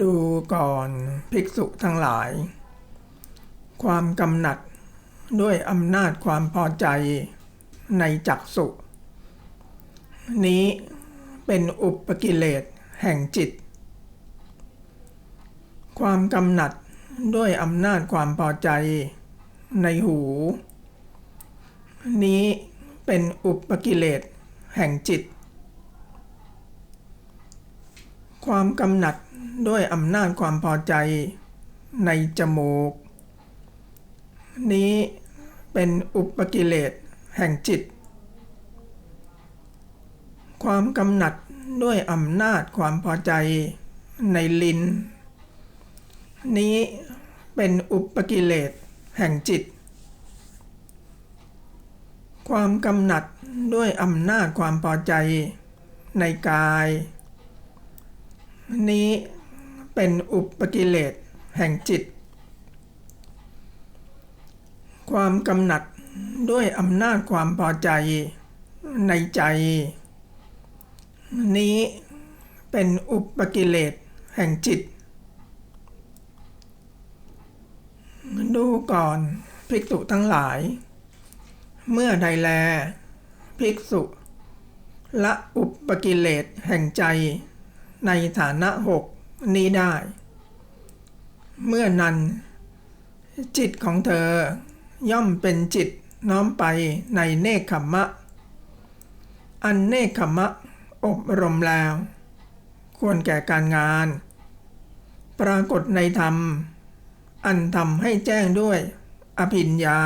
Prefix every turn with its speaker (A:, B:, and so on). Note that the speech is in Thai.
A: ดูก่อนภิกษุทั้งหลาย ความกำหนัดด้วยอำนาจความพอใจในจักสุ นี้เป็นอุปกิเลสแห่งจิต ความกำหนัดด้วยอำนาจความพอใจในหู นี้เป็นอุปกิเลสแห่งจิต ความกำหนัด ด้วยอำนาจความพอใจในจมูก นี้เป็นอุปกิเลสแห่งจิต ความกำหนัดด้วยอำนาจความพอใจในลิ้น นี้เป็นอุปกิเลสแห่งจิต ความกำหนัดด้วยอำนาจความพอใจในกาย นี้ เป็นอุปกิเลสแห่งจิต ความกำหนัดด้วยอำนาจความพอใจในใจ นี้เป็นอุปกิเลสแห่งจิต ดูก่อนภิกษุทั้งหลาย เมื่อใดแล ภิกษุ ละอุปกิเลสแห่งใจในฐานะหก นี้ได้ เมื่อนั้น จิตของเธอย่อมเป็นจิตน้อมไปในเนคขมมะ อันเนคขมมะอบรมแล้ว ควรแก่การงาน ปรากฏในธรรม อันทำให้แจ้งด้วย อภิญญา